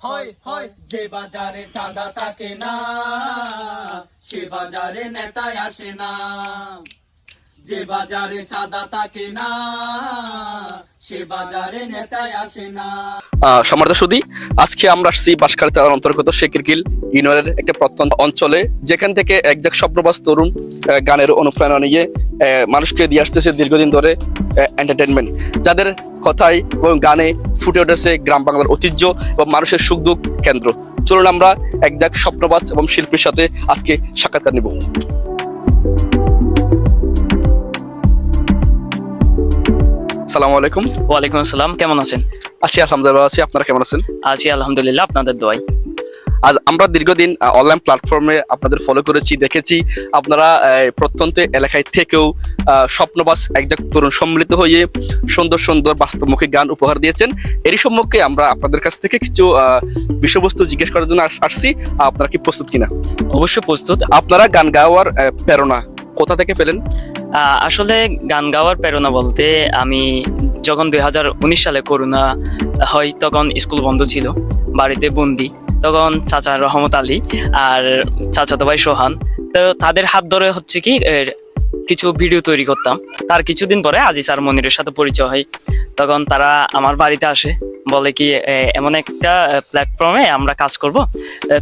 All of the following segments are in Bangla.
হয় হয়। যে বাজারে চাঁদা থাকে না সে বাজারে নেতায় আসে না। যে বাজারে চাঁদা থাকে না, সে বাজারে নেতায় আসে না। সম্মানিত সুদী আজকে আমরা আসছি বাঁশখালী থানার অন্তর্গত শেকিরকিল ইউনিয়নের একটা প্রত্যন্ত অঞ্চলে, যেখান থেকে একজাক স্বপ্নবাস তরুণ গানের অনুপ্রেরণা নিয়ে মানুষকে দিয়ে আসতেছে দীর্ঘদিন ধরে এন্টারটেনমেন্ট যাদের কথায় এবং গানে ফুটে উঠেছে গ্রাম বাংলার ঐতিহ্য এবং মানুষের সুখ দুঃখ কেন্দ্র। চলুন আমরা একজাক স্বপ্নবাস এবং শিল্পীর সাথে আজকে সাক্ষাৎকার নিব। সালামু আলাইকুম। ওয়ালাইকুম আসসালাম কেমন আছেন? আছি আলহামদুলিল্লাহ আছি। আপনারা কেমন আছেন? আছি আলহামদুলিল্লাহ আপনাদের দোয়াই আজ আমরা দীর্ঘদিন অনলাইন প্ল্যাটফর্মে আপনাদের ফলো করেছি দেখেছি। আপনারা প্রত্যন্ত এলাকায় থেকেও স্বপ্নবাস একজাক তরুণ সম্মিলিত হয়ে সুন্দর সুন্দর বাস্তবমুখী গান উপহার দিয়েছেন। এরই সম্মুখে আমরা আপনাদের কাছ থেকে কিছু বিষয়বস্তু জিজ্ঞেস করার জন্য আসছি। আপনারা কি প্রস্তুত কিনা? অবশ্যই প্রস্তুত। আপনারা গান গাওয়ার প্রেরণা কোথা থেকে পেলেন? আসলে গান গাওয়ার প্রেরণা বলতে আমি যখন দু হাজার উনিশ সালে করোনা হয় তখন স্কুল বন্ধ ছিল, বাড়িতে বন্দি। তখন চাচা রহমত আলী আর চাচাতো ভাই সোহান, তো তাদের হাত ধরে হচ্ছে কি কিছু ভিডিও তৈরি করতাম। তার কিছুদিন পরে আজিজ আর মনিরের সাথে পরিচয় হয়। তখন তারা আমার বাড়িতে আসে, বলে কি এমন একটা প্ল্যাটফর্মে আমরা কাজ করব।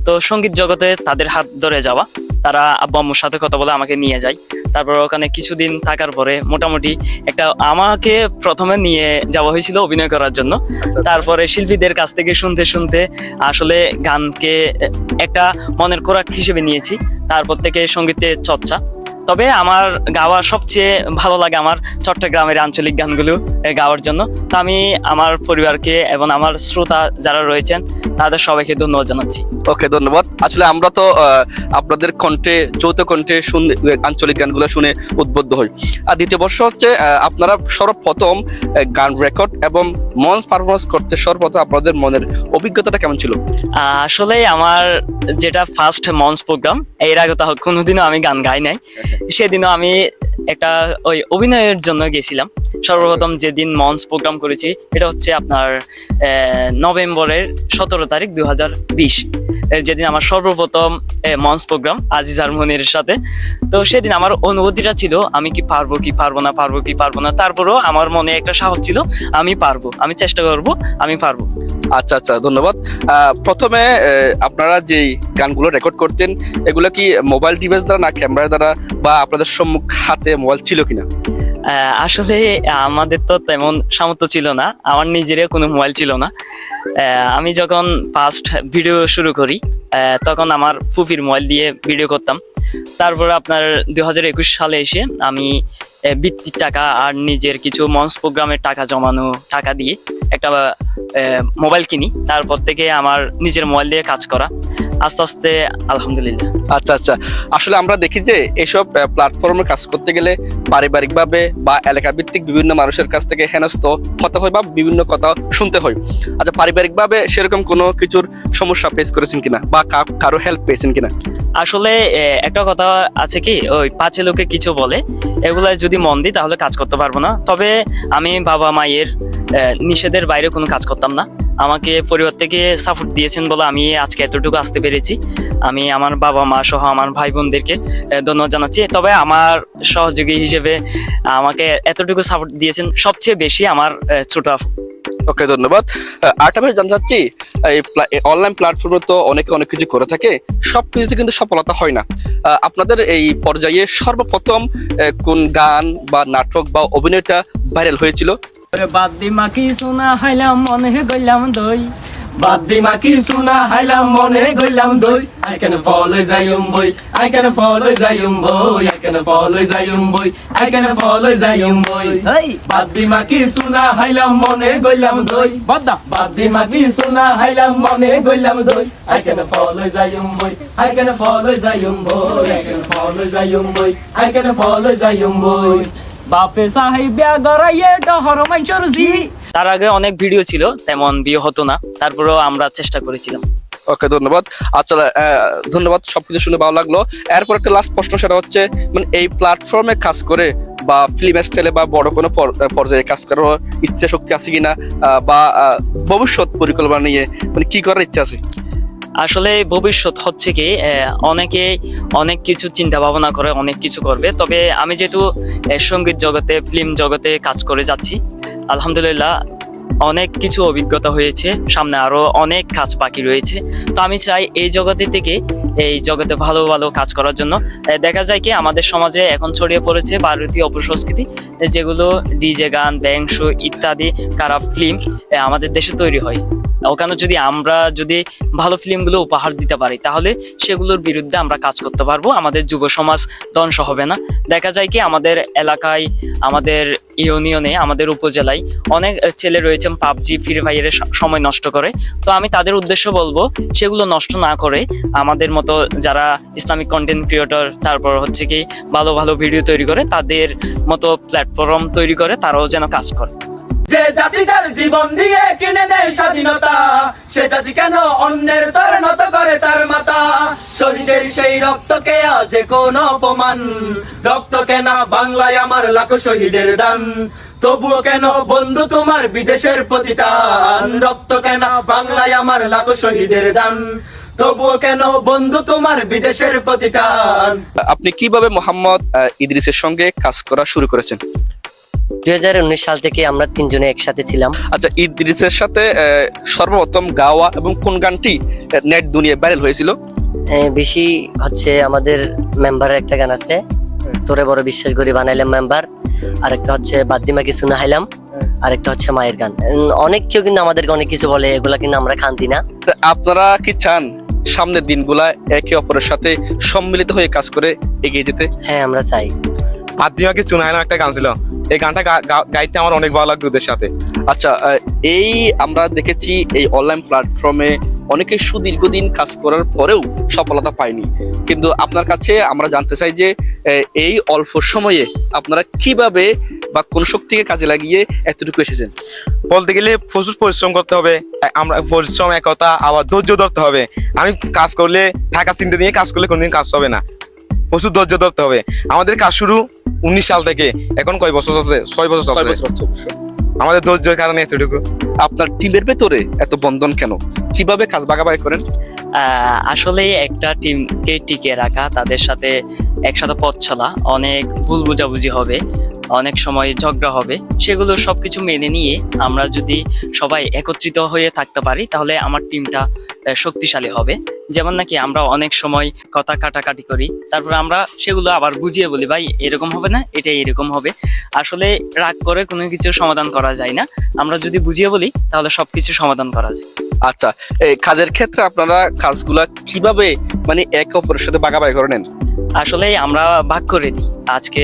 তো সংগীত জগতে তাদের হাত ধরে যাওয়া, তারা আব্বু আম্মুর সাথে কথা বলে আমাকে নিয়ে যায়। তারপর ওখানে কিছুদিন থাকার পরে মোটামুটি একটা আমাকে প্রথমে নিয়ে যাওয়া হয়েছিল অভিনয় করার জন্য। তারপরে শিল্পীদের কাছ থেকে শুনতে শুনতে আসলে গানকে একটা মনের খোরাক হিসেবে নিয়েছি। তারপর থেকে সঙ্গীতের চর্চা। তবে আমার গাওয়া সবচেয়ে ভালো লাগে আমার চট্টগ্রামের আঞ্চলিক গানগুলো গাওয়ার জন্য। তো আমি আমার পরিবারকে এবং আমার শ্রোতা যারা রয়েছেন তাদের সবাইকে ধন্যবাদ জানাচ্ছি। ওকে ধন্যবাদ। আসলে আমরা তো আপনাদের কণ্ঠে যৌথ কণ্ঠে শুনে আঞ্চলিক গানগুলো শুনে উদ্বুদ্ধ হই। আর দ্বিতীয় বর্ষ হচ্ছে আপনারা সর্বপ্রথম গান রেকর্ড এবং মঞ্চ পারফরমেন্স করতে সর্বপ্রথম আপনাদের মনের অভিজ্ঞতাটা কেমন ছিল? আসলে আমার যেটা ফার্স্ট মঞ্চ প্রোগ্রাম এর আগে তো কোনোদিনও আমি গান গাই নাই। সেদিনও আমি একটা ওই অভিনয়ের জন্য গেছিলাম। সর্বপ্রথম যেদিন মঞ্চ প্রোগ্রাম করেছি, এটা হচ্ছে আপনার নভেম্বরের সতেরো তারিখ দু হাজার বিশ যেদিন আমার সর্বপ্রথম মঞ্চ প্রোগ্রাম, আজিজ হারমোনির সাথে। তো সেদিন আমার অনুভূতিটা ছিল, আমি কি পারব কি পারব না, পারব, কি পারব না। তারপরেও আমার মনে একটা সাহস ছিল, আমি পারব, আমি চেষ্টা করব, আমি পারব। আচ্ছা আচ্ছা ধন্যবাদ। প্রথমে আপনারা যে গানগুলো রেকর্ড করতেন, এগুলো কি মোবাইল ডিভাইস দ্বারা না ক্যামেরা দ্বারা বা আপনাদের সম্মুখ হাতে মোবাইল ছিল কিনা? আসলে আমাদের তো তেমন সামর্থ্য ছিল না। আমার নিজেরও কোনো মোবাইল ছিল না। আমি যখন ফার্স্ট ভিডিও শুরু করি তখন আমার ফুফির মোবাইল দিয়ে ভিডিও করতাম। তারপর আপনার দু হাজার একুশ সালে এসে আমি বৃত্তির টাকা আর নিজের কিছু মঞ্চ প্রোগ্রামের টাকা জমানো টাকা দিয়ে একটা মোবাইল কিনি। তারপর থেকে আমার নিজের মোবাইল দিয়ে কাজ করা। আস্তে আস্তে আলহামদুলিল্লাহ। আচ্ছা আচ্ছা। আসলে আমরা দেখি যে এসব প্ল্যাটফর্মে কাজ করতে গেলে পারিবারিকভাবে বা এলাকা ভিত্তিক বিভিন্ন মানুষের কাছ থেকে হেনস্থ হতে হয় বা বিভিন্ন কথা শুনতে হয়। আচ্ছা পারিবারিকভাবে সেরকম কোনো কিছুর সমস্যা ফেস করেছেন কিনা বা কারও হেল্প পেয়েছেন কিনা? আসলে একটা কথা আছে কি ওই পাঁচে লোকে কিছু বলে এগুলা যদি মন দিই তাহলে কাজ করতে পারব না। তবে আমি বাবা মায়ের নিষেধের বাইরে কোনো কাজ করতাম না। আমাকে পরিবার থেকে সাপোর্ট দিয়েছেন বলে আমি আজকে এতটুকু আসতে পেরেছি। আমি আমার বাবা মা সহ আমার ভাই বোনদেরকে ধন্যবাদ জানাচ্ছি। তবে আমার সহযোগী হিসেবে আমাকে এতটুকু সাপোর্ট দিয়েছেন, সবচেয়ে বেশি আমার ছোট ওকে, ধন্যবাদ। আরেকটা ভাই জানতে চাচ্ছি এই অনলাইন প্ল্যাটফর্মে তো অনেকে অনেক কিছু করে থাকে, সব কিছুতে কিন্তু সফলতা হয় না। আপনাদের এই পর্যায়ে সর্বপ্রথম কোন গান বা নাটক বা অভিনয়টা ভাইরাল হয়েছিল? ওরে বাদ দি মাকি সোনা হাইলাম মনে গইলাম দই। বাদ দি মাকি সুনা হাইলাম মনে গইলাম দই। আই ক্যান ফলো যাইম বই আই ক্যান ফলো যাইম বই আই ক্যান ফলো যাইম বই আই ক্যান ফলো যাইম বই এই বাদ দি মাকি সুনা হাইলাম মনে গইলাম দই। বাদা বাদ দি মাকি সুনা হাইলাম মনে গইলাম দই। আই ক্যান ফলো যাইম বই আই ক্যান ফলো যাইম বই আই ক্যান ফলো যাইম বই আই ক্যান ফলো যাইম বই বাপে সাহেবিয়া গড়াইয়ে ডহর মাইচর জি। তার আগে অনেক ভিডিও ছিল তেমন বিয়ে হতো না। তারপরেও আমরা চেষ্টা করেছিলাম। ওকে ধন্যবাদ। আচ্ছা ধন্যবাদ সবকিছু শুনে ভালো লাগল। এরপর একটা লাস্ট প্রশ্ন সেটা হচ্ছে মানে এই প্ল্যাটফর্মে কাজ করে বা ফিল্ম স্টাইলে বা বড় কোনো পর্যায়ে কাজ করার ইচ্ছা শক্তি আছে কিনা আহ, বা আহ, ভবিষ্যৎ পরিকল্পনা নিয়ে মানে কি করার ইচ্ছা আছে? আসলে ভবিষ্যৎ হচ্ছে কি অনেকে অনেক কিছু চিন্তা ভাবনা করে, অনেক কিছু করবে। তবে আমি যেহেতু সংগীত জগতে ফিল্ম জগতে কাজ করে যাচ্ছি, আলহামদুলিল্লাহ অনেক কিছু অভিজ্ঞতা হয়েছে, সামনে আরও অনেক কাজ বাকি রয়েছে। তো আমি চাই এই জগতে থেকে, এই জগতে ভালো ভালো কাজ করার জন্য দেখা যায় কি আমাদের সমাজে এখন ছড়িয়ে পড়েছে ভারতীয় অপসংস্কৃতি যেগুলো ডিজে গান, ব্যাংক শো ইত্যাদি খারাপ ফিল্ম আমাদের দেশে তৈরি হয়। ওখানে যদি আমরা যদি ভালো ফিল্মগুলো উপহার দিতে পারি, তাহলে সেগুলোর বিরুদ্ধে আমরা কাজ করতে পারব, আমাদের যুব সমাজ ধ্বংস হবে না। দেখা যায় কি, আমাদের এলাকায়, আমাদের ইউনিয়নে, আমাদের উপজেলায় অনেক ছেলে রয়েছেন পাবজি, ফ্রি ফায়ারের সময় নষ্ট করে। তো আমি তাদের উদ্দেশ্য বলব, সেগুলো নষ্ট না করে আমাদের মতো যারা ইসলামিক কন্টেন্ট ক্রিয়েটর তারপর হচ্ছে কি, ভালো ভালো ভিডিও তৈরি করে, তাদের মতো প্ল্যাটফর্ম তৈরি করে, তারাও যেন কাজ করে। যে জাতি তার জীবন দিয়ে কিনে নেয় স্বাধীনতা, সে জাতি কেন অন্যের তর নত করে তার মাতা? শহীদের সেই রক্তকে আজে কোন অপমান। রক্ত কেনা বাংলায় আমার লাখো শহীদের দান। তবুও কেন বন্ধু তোমার বিদেশের প্রতিটান? রক্ত কেনা বাংলায় আমার লাখো শহীদের দান। তবুও কেন বন্ধু তোমার বিদেশের প্রতিটান? আপনি কীভাবে মোহাম্মদ ইদ্রিসের সঙ্গে কাজ করা শুরু করেছেন? দুই হাজার উনিশ সাল থেকে আমরা তিনজনে একসাথে ছিলাম। আচ্ছা ইদ্রিসের সাথে আহ, সর্বপ্রথম গাওয়া এবং কোন গানটি নেট দুনিয়ায় ভাইরাল হয়েছিল? বেশি হচ্ছে আমাদের মেম্বারের একটা গান আছে। তোরে বড় বিশ্বাস করি বানাইলাম মেম্বার আরেকটা হচ্ছে বাদ্দিমা কিছু না হাইলাম আরেকটা হচ্ছে মায়ের গান। অনেক কেউ কিন্তু আমাদেরকে অনেক কিছু বলে এগুলা কিন্তু আমরা খান্তি না। তা আপনারা কি চান সামনের দিনগুলা একে অপরের সাথে সম্মিলিত হয়ে কাজ করে এগিয়ে যেতে? হ্যাঁ আমরা চাই। আদিমাকে চুনায়না একটা গান ছিল। এই গানটা গাইতে আমার অনেক ভালো লাগতো ওদের সাথে। আচ্ছা এই আমরা দেখেছি এই অনলাইন প্ল্যাটফর্মে অনেকে সুদীর্ঘদিন কাজ করার পরেও সফলতা পায়নি। কিন্তু আপনার কাছে আমরা জানতে চাই যে এই অল্প সময়ে আপনারা কীভাবে বা কোন শক্তিকে কাজে লাগিয়ে এতটুকু এসেছেন? বলতে গেলে প্রচুর পরিশ্রম করতে হবে আমরা পরিশ্রম, একতা, আবার ধৈর্য ধরতে হবে। আমি কাজ করলে টাকা চিন্তা নিয়ে কাজ করলে কোনোদিন কাজ হবে না। প্রচুর ধৈর্য ধরতে হবে। আমাদের কাজ শুরু উনিশ সাল থেকে এখন কয় বছর আছে ছয় বছর ছয় বছর। আমাদের ধৈর্যের কারণে এতটুকু। আপনার টিমের ভেতরে এত বন্ধন কেন? কীভাবে কাজ বাগাবাগি করেন? আহ, আসলে একটা টিমকে টিকে রাখা তাদের সাথে একসাথে পথ চলা অনেক ভুল বোঝাবুঝি হবে অনেক সময় ঝগড়া হবে সেগুলো সবকিছু মেনে নিয়ে আমরা যদি সবাই একত্রিত হয়ে থাকতে পারি তাহলে আমার টিমটা শক্তিশালী হবে। যেমন নাকি আমরা অনেক সময় কথা কাটাকাটি করি তারপর আমরা সেগুলো আবার বুঝিয়ে বলি ভাই এরকম হবে না এটা এরকম হবে। আসলে রাগ করে কোনো কিছু সমাধান করা যায় না। আমরা যদি বুঝিয়ে বলি তাহলে সবকিছু সমাধান করা যায়। আচ্ছা এই কাজের ক্ষেত্রে আপনারা কাজগুলা কীভাবে মানে একে অপরের সাথে বাগাবাগি করে নেন? আসলে আমরা ভাগ করে দিই। আজকে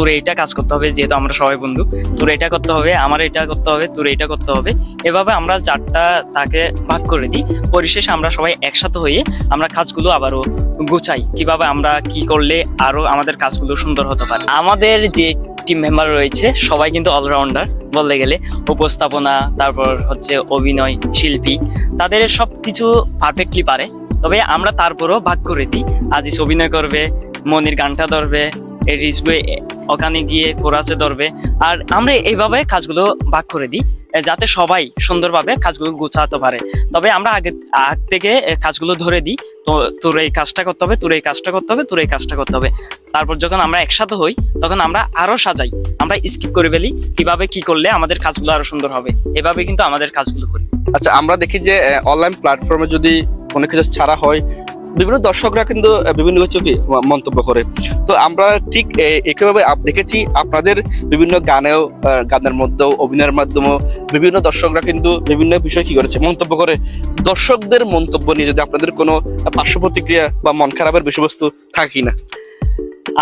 তোর এইটা কাজ করতে হবে, যেহেতু আমরা সবাই বন্ধু। তোর এটা করতে হবে, আমার এটা করতে হবে তোর এটা করতে হবে। এভাবে আমরা চারটা তাকে ভাগ করে দিই পরিশেষে আমরা সবাই একসাথে হয়ে আমরা কাজগুলো আবারও গুছাই। কীভাবে আমরা কি করলে আরও আমাদের কাজগুলো সুন্দর হতে পারে। আমাদের যে টিম মেম্বার রয়েছে, সবাই কিন্তু অলরাউন্ডার বলতে গেলে। উপস্থাপনা, তারপর হচ্ছে অভিনয়, শিল্পী, তাদের সব কিছু পারফেক্টলি পারে। তবে আমরা তারপরও ভাগ করে দিই। আজিজ অভিনয় করবে, মনির গানটা ধরবে রিসবে ওখানে গিয়ে কোরাসে ধরবে। আর আমরা এইভাবে কাজগুলো ভাগ করে দিই যাতে সবাই সুন্দরভাবে কাজগুলো গুছাতে পারে। তবে আমরা আগে, আগ থেকে কাজগুলো ধরে দিই, তো তোর এই কাজটা করতে হবে, তোর এই কাজটা করতে হবে, তোর এই কাজটা করতে হবে। তারপর যখন আমরা একসাথে হই, তখন আমরা আরও সাজাই। আমরা স্কিপ করে ফেলি কীভাবে কি করলে আমাদের কাজগুলো আরও সুন্দর হবে। এভাবে কিন্তু আমাদের কাজগুলো করি। আচ্ছা আমরা দেখি যে অনলাইন প্ল্যাটফর্মে যদি কোনো কিছু ছাড়া হয় বিভিন্ন দর্শকরা কিন্তু বিভিন্ন কিছু মন্তব্য করে। তো আমরা ঠিক একইভাবে দেখেছি, আপনাদের বিভিন্ন গানেও গানের মধ্যেও, অভিনয়ের মাধ্যমেও বিভিন্ন দর্শকরা কিন্তু বিভিন্ন বিষয় কি করেছে, মন্তব্য করে। দর্শকদের মন্তব্য নিয়ে যদি আপনাদের কোনো পার্শ্ব প্রতিক্রিয়া বা মন খারাপের বিষয়বস্তু থাকে কিনা?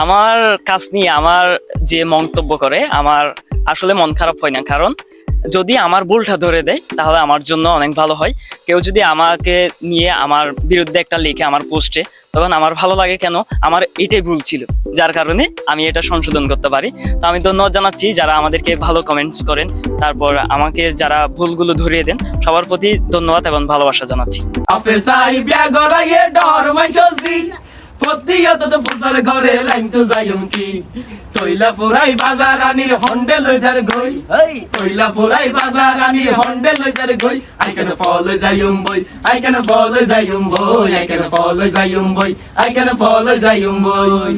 আমার কাজ নিয়ে আমার যে মন্তব্য করে, আমার আসলে মন খারাপ হয় না। কারণ যদি আমার ভুলটা ধরে দেয়, তাহলে আমার জন্য অনেক ভালো হয়। কেউ যদি আমাকে নিয়ে আমার বিরুদ্ধে একটা লিখে আমার পোস্টে, তখন আমার ভালো লাগে কেন? আমার এটাই ভুল ছিল, যার কারণে আমি এটা সংশোধন করতে পারি। তো আমি ধন্যবাদ জানাচ্ছি যারা আমাদেরকে ভালো কমেন্টস করেন। তারপর আমাকে যারা ভুলগুলো ধরিয়ে দেন, সবার প্রতি ধন্যবাদ এবং ভালোবাসা জানাচ্ছি। আপে অত ফুসার ঘরে লাইন তো যাইম কি? তৈলা ফুরাই বাজার আনি হন্ডে লইজার গই। তৈলা ফুরাই বাজার আনি হন্ডে লইজার গই। আই কেন ফল যাইম বই? আই কেন ফল যাইম বই? আই কেন ফল যাইম বই? আই কেন ফল যাইম বই?